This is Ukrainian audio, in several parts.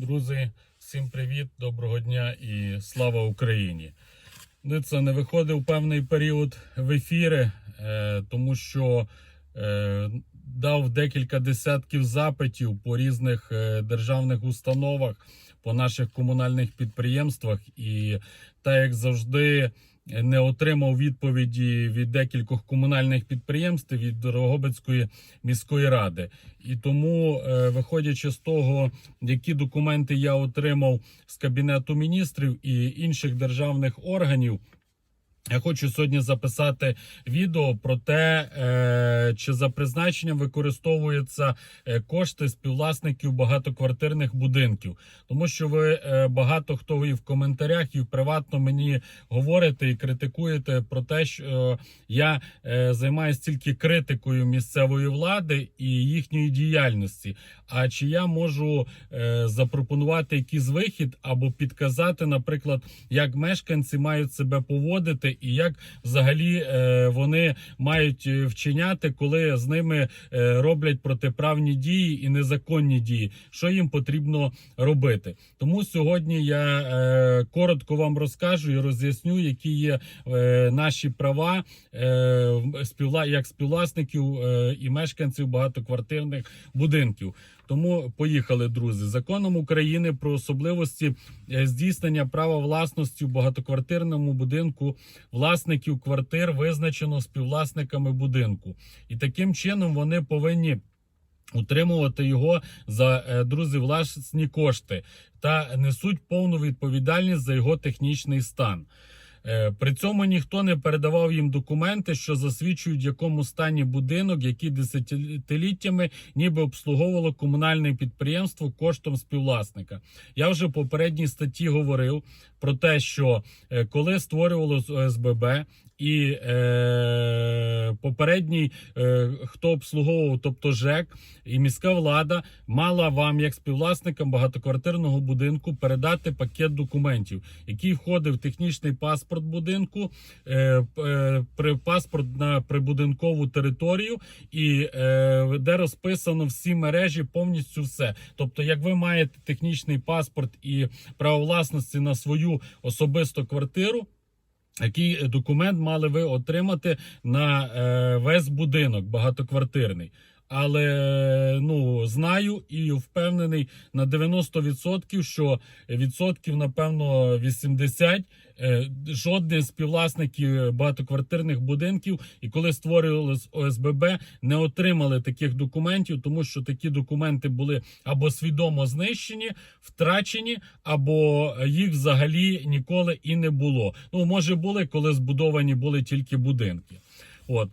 Друзі, всім привіт, доброго дня і слава Україні. Це не виходив певний період в ефіри, е, тому що е, дав декілька десятків запитів по різних е, державних установах, по наших комунальних підприємствах, і так як завжди. Не отримав відповіді від декількох комунальних підприємств від Дрогобицької міської ради, і тому, е, виходячи з того, які документи я отримав з кабінету міністрів і інших державних органів. Я хочу сьогодні записати відео про те, е, чи за призначенням використовуються е, кошти співвласників багатоквартирних будинків, тому що ви е, багато хто і в коментарях, і приватно мені говорите і критикуєте про те, що я займаюся тільки критикою місцевої влади і їхньої діяльності. А чи я можу запропонувати якийсь вихід або підказати, наприклад, як мешканці мають себе поводити, і як взагалі е, вони мають е, вчиняти, коли з ними е, роблять протиправні дії і незаконні дії, що їм потрібно робити. Тому сьогодні я коротко вам розкажу і роз'ясню, які є наші права як співвласників і мешканців багатоквартирних будинків. Тому поїхали, друзі. Законом України про особливості е, здійснення права власності в багатоквартирному будинку власників квартир визначено співвласниками будинку, і таким чином вони повинні. Утримувати його за е, друзі власні кошти та несуть повну відповідальність за його технічний стан. Е, При цьому ніхто не передавав їм документи, що засвідчують, в якому стані будинок, який десятиліттями ніби обслуговувало комунальне підприємство коштом співвласника. Я вже в попередній статті говорив про те, що е, коли створювалось ОСББ. І е, попередній, е, хто обслуговував, тобто ЖЕК і міська влада, мала вам, як співвласникам багатоквартирного будинку, передати пакет документів, який входив в технічний паспорт будинку, е, е, при паспорт на прибудинкову територію, і е, де розписано всі мережі, повністю все. Тобто, як ви маєте технічний паспорт і право власності на свою особисту квартиру. Який документ мали ви отримати на е, весь будинок багатоквартирний? Але ну знаю і впевнений на 90%, що відсотків, напевно, 80 е, жодний з співвласників багатоквартирних будинків, і коли створювалось ОСББ, не отримали таких документів, тому що такі документи були або свідомо знищені, втрачені, або їх взагалі ніколи і не було. Ну може були, коли збудовані були тільки будинки. От.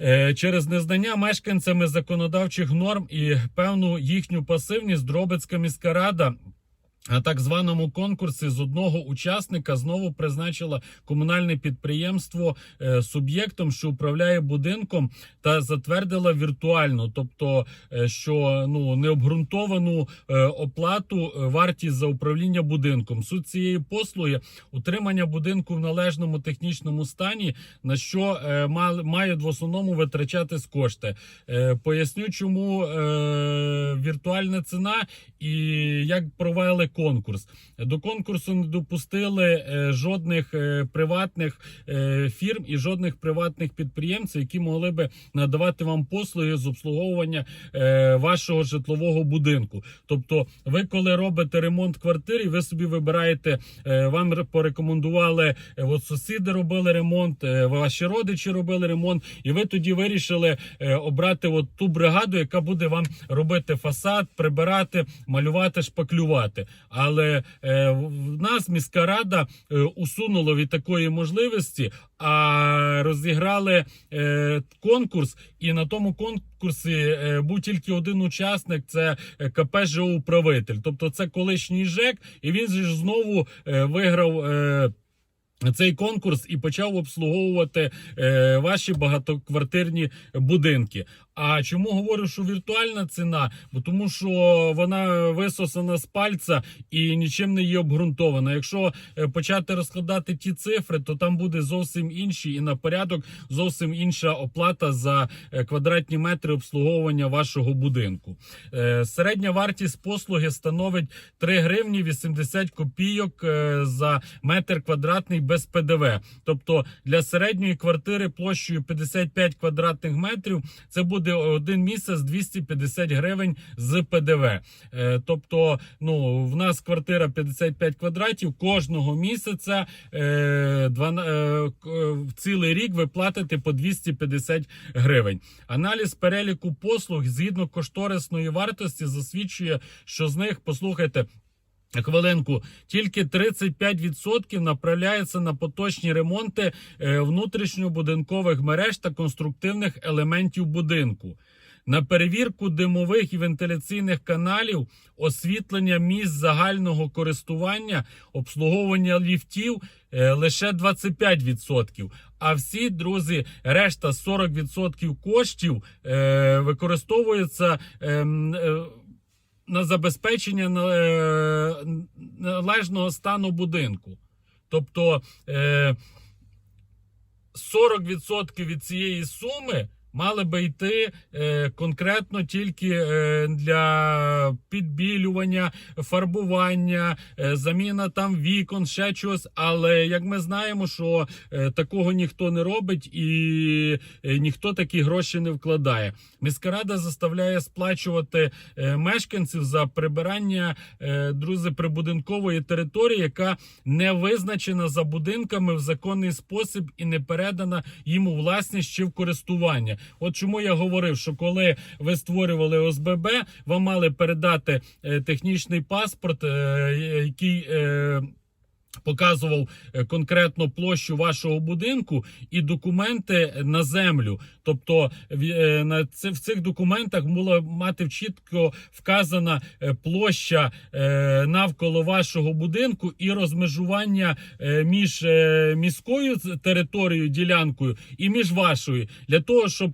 Е, Через незнання мешканцями законодавчих норм і певну їхню пасивність Дробицька міська рада. На так званому конкурсі з одного учасника знову призначила комунальне підприємство е, суб'єктом, що управляє будинком, та затвердила віртуальну, тобто е, що ну необґрунтовану е, оплату вартість за управління будинком. Суть цієї послуги утримання будинку в належному технічному стані, на що ма- мають в основному витрачатись кошти. Е, поясню, чому віртуальна ціна і як провели конкурс. До конкурсу не допустили е, жодних е, приватних е, фірм і жодних приватних підприємців, які могли би надавати вам послуги з обслуговування вашого житлового будинку. Тобто, ви коли робите ремонт квартири, ви собі вибираєте, вам порекомендували, от сусіди робили ремонт, ваші родичі робили ремонт, і ви тоді вирішили обрати от ту бригаду, яка буде вам робити фасад, прибирати, малювати, шпаклювати. Але е, в нас міська рада е, усунула від такої можливості, а розіграли е, конкурс, і на тому конкурсі е, був тільки один учасник: це е, КП «ЖО управитель. Тобто, це колишній ЖЕК, і він ж знову е, виграв. Е, цей конкурс і почав обслуговувати е, ваші багатоквартирні будинки. А чому говорю, що віртуальна ціна? Бо тому, що вона висосана з пальця і нічим не є обґрунтована. Якщо е, почати розкладати ті цифри, то там буде зовсім інші і на порядок зовсім інша оплата за е, квадратні метри обслуговування вашого будинку. Е, Середня вартість послуги становить 3 гривні 80 копійок за метр квадратний без ПДВ. Тобто для середньої квартири площею 55 квадратних метрів це буде один місяць 250 гривень з ПДВ. Е, Тобто, ну в нас квартира 55 квадратів. Кожного місяця е, е, в цілий рік ви платите по 250 гривень. Аналіз переліку послуг згідно кошторисної вартості засвідчує, що з них послухайте. Хвилинку, тільки 35% направляється на поточні ремонти е, внутрішньобудинкових мереж та конструктивних елементів будинку. На перевірку димових і вентиляційних каналів, освітлення місць загального користування, обслуговування ліфтів е, лише 25%. А всі друзі, решта 40% коштів е, використовується. Е, на забезпечення е, належного стану будинку. Тобто е, 40% від цієї суми мали би йти е, конкретно тільки е, для підбілювання, фарбування, е, заміна там вікон, ще чогось. Але як ми знаємо, що такого ніхто не робить і ніхто такі гроші не вкладає. Міська рада заставляє сплачувати мешканців за прибирання друзі прибудинкової території, яка не визначена за будинками в законний спосіб і не передана їм у власність чи в користування. От чому я говорив, що коли ви створювали ОСББ, вам мали передати е, технічний паспорт, е, який. Показував е, конкретно площу вашого будинку і документи на землю. Тобто в- е, цих документах було мати чітко вказана е, площа навколо вашого будинку і розмежування між міською територією, ділянкою і між вашою, для того, щоб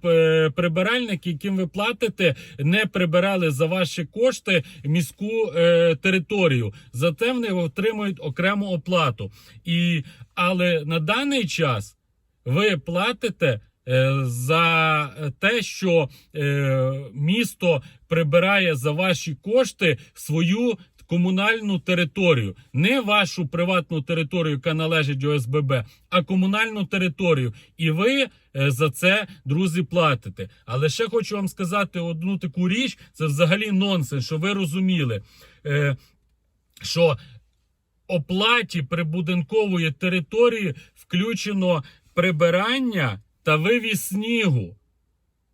прибиральники, яким ви платите, не прибирали за ваші кошти міську територію. Зате вони отримують окрему оплату. І, але на даний час ви платите е, за те, що е, місто прибирає за ваші кошти свою комунальну територію, не вашу приватну територію, яка належить ОСББ, а комунальну територію. І ви е, за це, друзі, платите. Але ще хочу вам сказати одну таку річ: це взагалі нонсенс, що ви розуміли, що оплаті прибудинкової території включено прибирання та вивіз снігу.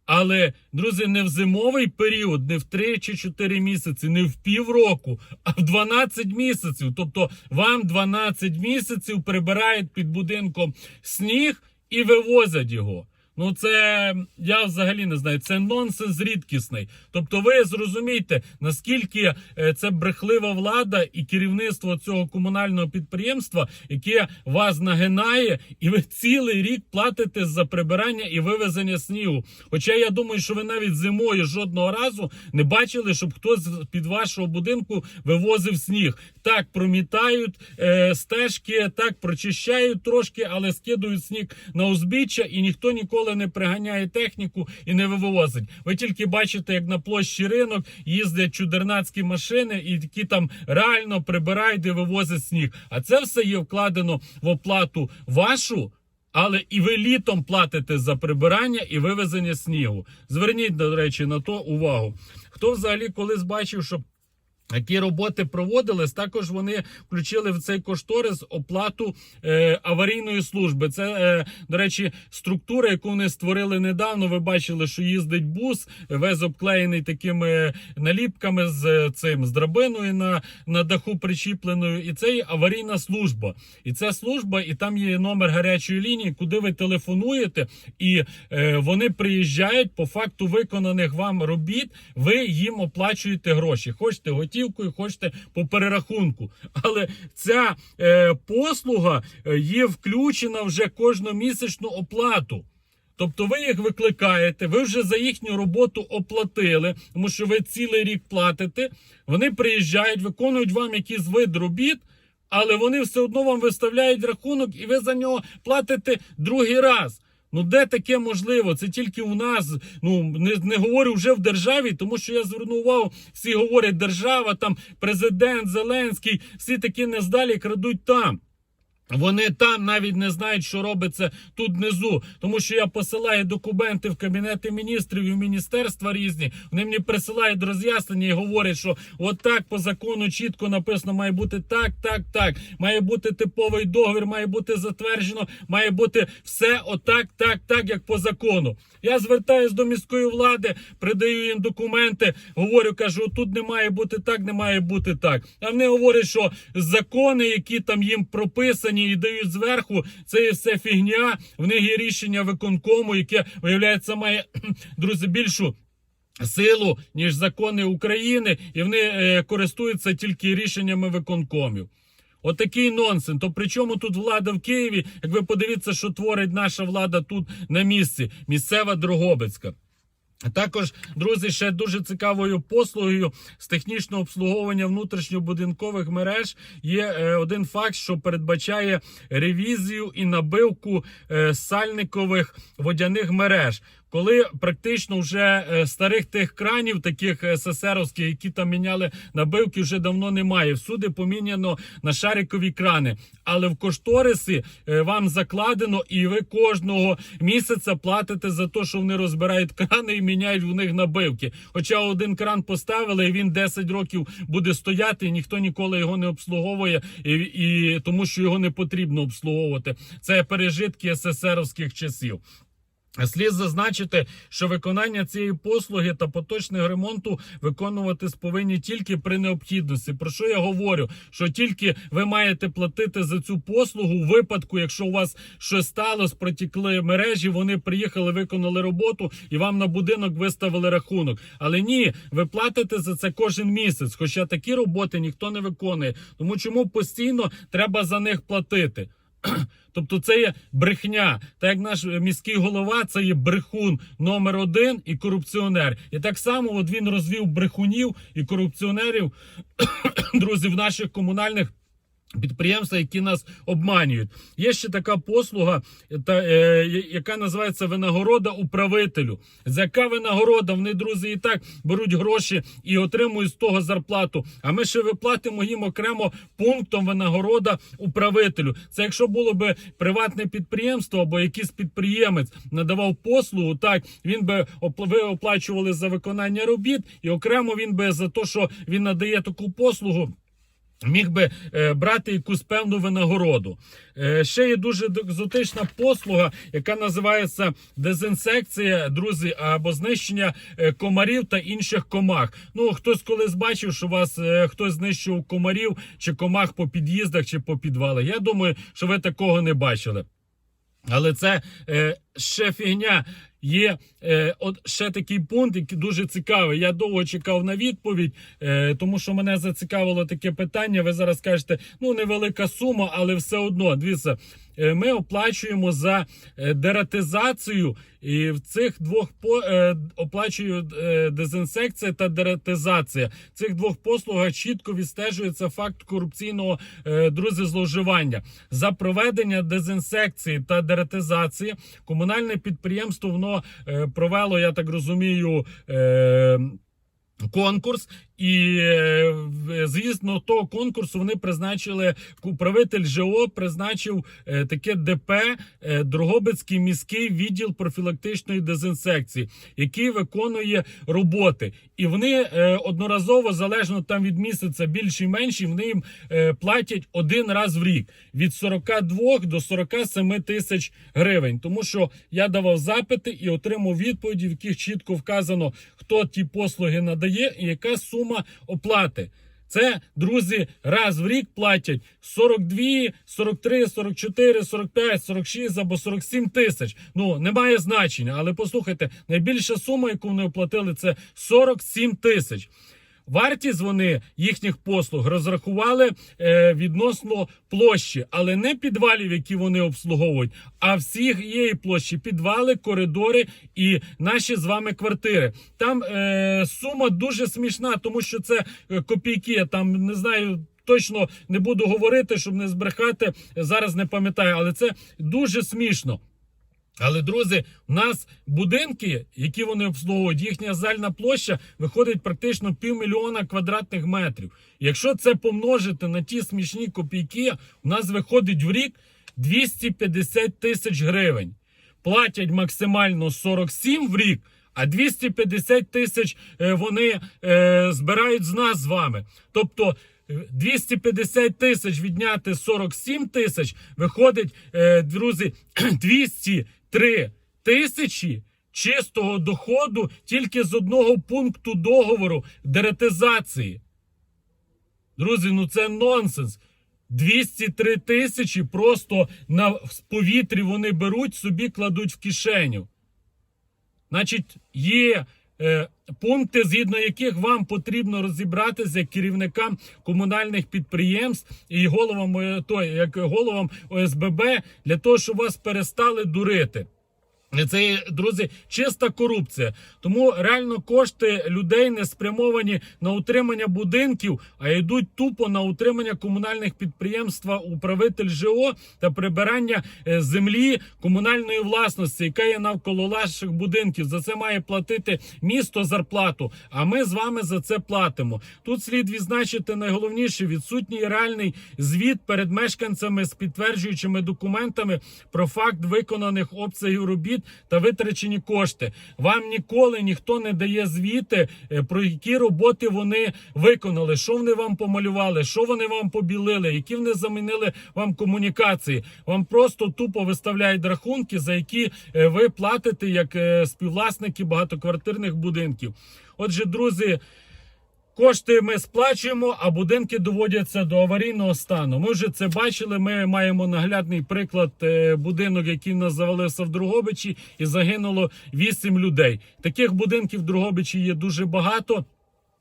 Але, друзі, не в зимовий період, не в 3 чи 4 місяці, не в півроку, а в 12 місяців. Тобто вам 12 місяців прибирають під будинком сніг і вивозять його. Ну, це я взагалі не знаю. Це нонсенс рідкісний. Тобто, ви зрозумієте, наскільки е, це брехлива влада і керівництво цього комунального підприємства, яке вас нагинає, і ви цілий рік платите за прибирання і вивезення снігу. Хоча я думаю, що ви навіть зимою жодного разу не бачили, щоб хтось під вашого будинку вивозив сніг. Так промітають е, стежки, так прочищають трошки, але скидують сніг на узбіччя, і ніхто ніколи не приганяє техніку і не вивозить. Ви тільки бачите, як на площі ринок їздять чудернацькі машини, і які там реально прибирають і вивозять сніг. А це все є вкладено в оплату вашу. Але і ви літом платите за прибирання і вивезення снігу. Зверніть, до речі, на то увагу. Хто взагалі колись бачив, що які роботи проводились, також вони включили в цей кошторис оплату е, аварійної служби. Це, е, до речі, структура, яку вони створили недавно. Ви бачили, що їздить бус, весь обклеєний такими наліпками з е, цим з драбиною на, на даху причіпленою. І це є аварійна служба. І ця служба, і там є номер гарячої лінії, куди ви телефонуєте, і е, вони приїжджають по факту виконаних вам робіт. Ви їм оплачуєте гроші. Хочете готівкою, хочете по перерахунку. Але ця е, послуга е, є включена вже кожномісячну оплату. Тобто ви їх викликаєте, ви вже за їхню роботу оплатили, тому що ви цілий рік платите. Вони приїжджають, виконують вам якийсь вид робіт, але вони все одно вам виставляють рахунок, і ви за нього платите другий раз. Ну, де таке можливо? Це тільки у нас. Ну не, не говорю вже в державі, тому що я звернув увагу, всі говорять, держава, там президент Зеленський, всі такі нездалі крадуть там. Вони там навіть не знають, що робиться тут внизу, тому що я посилаю документи в кабінети міністрів і в міністерства різні. Вони мені присилають роз'яснення і говорять, що отак по закону чітко написано, має бути так, так, так. Має бути типовий договір, має бути затверджено, має бути все отак, так, так, як по закону. Я звертаюсь до міської влади, придаю їм документи, говорю, кажу, тут не має бути так, не має бути так. А вони говорять, що закони, які там їм прописані і дають зверху, це є все фігня. В них є рішення виконкому, яке виявляється має друзі більшу. Силу ніж закони України, і вони е, користуються тільки рішеннями виконкомів. Отакий нонсен. То при чому тут влада в Києві? Як ви подивіться, що творить наша влада тут на місці, місцева Дрогобицька. Також, друзі, ще дуже цікавою послугою з технічного обслуговування внутрішньобудинкових мереж є е, один факт, що передбачає ревізію і набивку е, сальникових водяних мереж. Коли практично вже е, старих тих кранів, таких СССРовських, які там міняли набивки, вже давно немає. Всюди поміняно на шарикові крани. Але в кошторисі е, вам закладено, і ви кожного місяця платите за те, що вони розбирають крани і міняють в них набивки. Хоча один кран поставили, і він 10 років буде стояти, і ніхто ніколи його не обслуговує, і, і тому що його не потрібно обслуговувати. Це пережитки СССРовських часів. Слід зазначити, що виконання цієї послуги та поточного ремонту виконуватись повинні тільки при необхідності. Про що я говорю? Що тільки ви маєте платити за цю послугу у випадку, якщо у вас щось сталося, протікли мережі, вони приїхали, виконали роботу і вам на будинок виставили рахунок. Але ні, ви платите за це кожен місяць. Хоча такі роботи ніхто не виконує. Тому чому постійно треба за них платити? Тобто це є брехня. Так як наш міський голова це є брехун номер один і корупціонер. І так само от він розвів брехунів і корупціонерів, друзі, в наших комунальних. Підприємства, які нас обманюють, є ще така послуга, та е, яка називається винагорода управителю. За яка винагорода? Вони друзі і так беруть гроші і отримують з того зарплату. А ми ще виплатимо їм окремо пунктом винагорода управителю. Це якщо було би приватне підприємство або якийсь підприємець надавав послугу, так він би ви оплачували за виконання робіт, і окремо він би за те, що він надає таку послугу. Міг би е, брати якусь певну винагороду. Е, ще є дуже екзотична послуга, яка називається дезінсекція, друзі, або знищення е, комарів та інших комах. Ну, хтось колись бачив, що вас хтось знищив комарів чи комах по під'їздах чи по підвалах. Я думаю, що ви такого не бачили. Але це е, ще фігня. Є е, от ще такий пункт, який дуже цікавий. Я довго чекав на відповідь, е, тому що мене зацікавило таке питання. Ви зараз кажете, ну невелика сума, але все одно. Дивіться, ми оплачуємо за е, дератизацію, і в цих двох по е, оплачую е, дезінсекція та дератизація. Цих двох послугах чітко відстежується факт корупційного е, друзі зловживання за проведення дезінсекції та дератизації. Комунальне підприємство воно е, провело, я так розумію. Е, Конкурс, і е, звісно, того конкурсу вони призначили управитель ЖО, призначив е, таке ДП е, Дрогобицький міський відділ профілактичної дезінсекції, який виконує роботи. І вони одноразово, залежно там від місяця, більші і менші, вони їм платять один раз в рік від 42 до 47 тисяч гривень. Тому що я давав запити і отримав відповіді, в яких чітко вказано, хто ті послуги надає і яка сума оплати. Це, друзі, раз в рік платять 42, 43, 44, 45, 46 або 47 тисяч. Ну, немає значення. Але послухайте, найбільша сума, яку вони оплатили, це 47 тисяч. Вартість вони їхніх послуг розрахували е, відносно площі, але не підвалів, які вони обслуговують, а всієї площі підвали, коридори і наші з вами квартири. Там е, сума дуже смішна, тому що це е, копійки. Я там не знаю. Точно не буду говорити, щоб не збрехати. Зараз не пам'ятаю, але це дуже смішно. Але, друзі, у нас будинки, які вони обслуговують, їхня зальна площа виходить практично півмільйона квадратних метрів. Якщо це помножити на ті смішні копійки, у нас виходить в рік 250 тисяч гривень. Платять максимально 47 в рік, а 250 тисяч е, вони е, збирають з нас з вами. Тобто. е, 250 тисяч відняти 47 тисяч виходить, е, друзі, 203 тисячі чистого доходу тільки з одного пункту договору деретизації. Друзі, ну це нонсенс. 203 тисячі просто на повітрі вони беруть, собі кладуть в кишеню. Значить, є е, пункти, згідно яких вам потрібно розібратися керівникам комунальних підприємств і головам то той, як головам ОСББ для того, щоб вас перестали дурити. Це, друзі, чиста корупція. Тому реально кошти людей не спрямовані на утримання будинків, а йдуть тупо на утримання комунальних підприємств, управитель ЖО та прибирання е, землі комунальної власності, яка є навколо наших будинків. За це має платити місто зарплату. А ми з вами за це платимо. Тут слід відзначити найголовніше відсутній реальний звіт перед мешканцями з підтверджуючими документами про факт виконаних обсягів робіт та витрачені кошти. Вам ніколи ніхто не дає звіти, е, про які роботи вони виконали, що вони вам помалювали, що вони вам побілили, які вони замінили вам комунікації. Вам просто тупо виставляють рахунки, за які е, ви платите як е, співвласники багатоквартирних будинків. Отже, друзі. Кошти ми сплачуємо, а будинки доводяться до аварійного стану. Ми вже це бачили. Ми маємо наглядний приклад е, будинок, який нас завалився в Другобичі, і загинуло 8 людей. Таких будинків в Другобичі є дуже багато.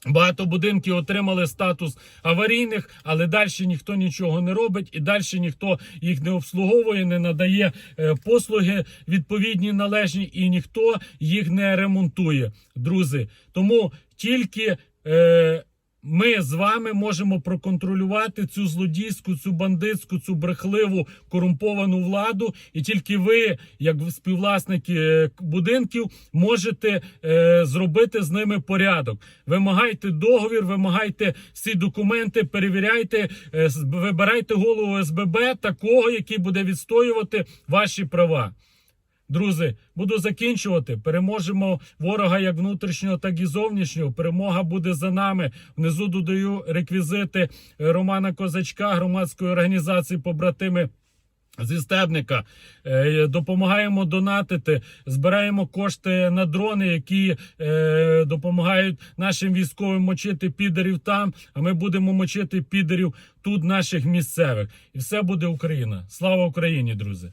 Багато будинків отримали статус аварійних, але далі ніхто нічого не робить, і далі ніхто їх не обслуговує, не надає е, послуги відповідні належні, і ніхто їх не ремонтує, друзі. Тому тільки е, ми з вами можемо проконтролювати цю злодійську, цю бандитську, цю брехливу корумповану владу, і тільки ви, як співвласники е, будинків, можете е, зробити з ними порядок. Вимагайте договір, вимагайте всі документи, перевіряйте, е, вибирайте голову СББ такого, який буде відстоювати ваші права. Друзі, буду закінчувати. Переможемо ворога як внутрішнього, так і зовнішнього. Перемога буде за нами. Внизу додаю реквізити е, Романа Козачка, громадської організації побратими. Зі стебника Е, допомагаємо донатити, збираємо кошти на дрони, які е, допомагають нашим військовим мочити підерів там. А ми будемо мочити підерів тут, наших місцевих, і все буде Україна. Слава Україні, друзі!